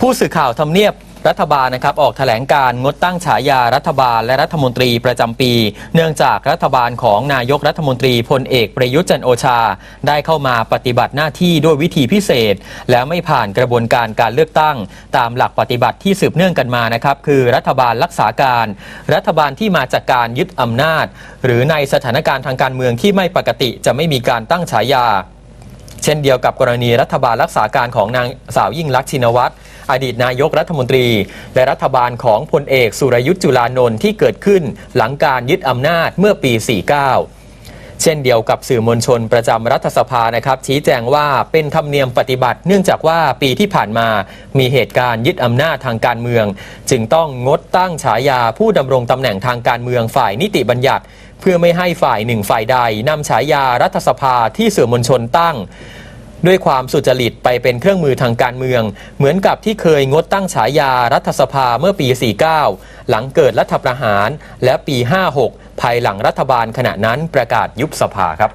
ผู้สื่อข่าวทำเนียบรัฐบาลนะครับออกแถลงการงดตั้งฉายารัฐบาลและรัฐมนตรีประจำปี เนื่องจากรัฐบาลของนายกรัฐมนตรีพลเอกประยุทธ์จันโอชา ได้เข้ามาปฏิบัติหน้าที่ด้วยวิธีพิเศษ และไม่ผ่านกระบวนการการเลือกตั้ง ตามหลักปฏิบัติที่สืบเนื่องกันมานะครับคือรัฐบาลรักษาการ รัฐบาลที่มาจากการยึดอำนาจ หรือในสถานการณ์ทางการเมืองที่ไม่ปกติจะไม่มีการตั้งฉายาเช่นเดียวกับกรณีรัฐบาลรักษาการของนางสาวยิ่งลักษณ์ชินวัตร อดีตนายกรัฐมนตรี และรัฐบาลของพลเอกสุรยุทธ์จุลานนท์ที่เกิดขึ้นหลังการยึดอำนาจเมื่อปี 49เช่นเดียวกับสื่อมวลชนประจำรัฐสภานะครับ ชี้แจงว่าเป็นธรรมเนียมปฏิบัติ เนื่องจากว่าปีที่ผ่านมามีเหตุการณ์ยึดอำนาจทางการเมือง จึงต้องงดตั้งฉายาผู้ดำรงตำแหน่งทางการเมืองฝ่ายนิติบัญญัติ เพื่อไม่ให้ฝ่ายหนึ่งฝ่ายใดนำฉายารัฐสภาที่สื่อมวลชนตั้ง ด้วยความสุจริตไปเป็นเครื่องมือทางการเมือง เหมือนกับที่เคยงดตั้งฉายารัฐสภาเมื่อปี 49 หลังเกิดรัฐประหาร และปี 56 ภายหลังรัฐบาลขณะนั้นประกาศยุบสภาครับ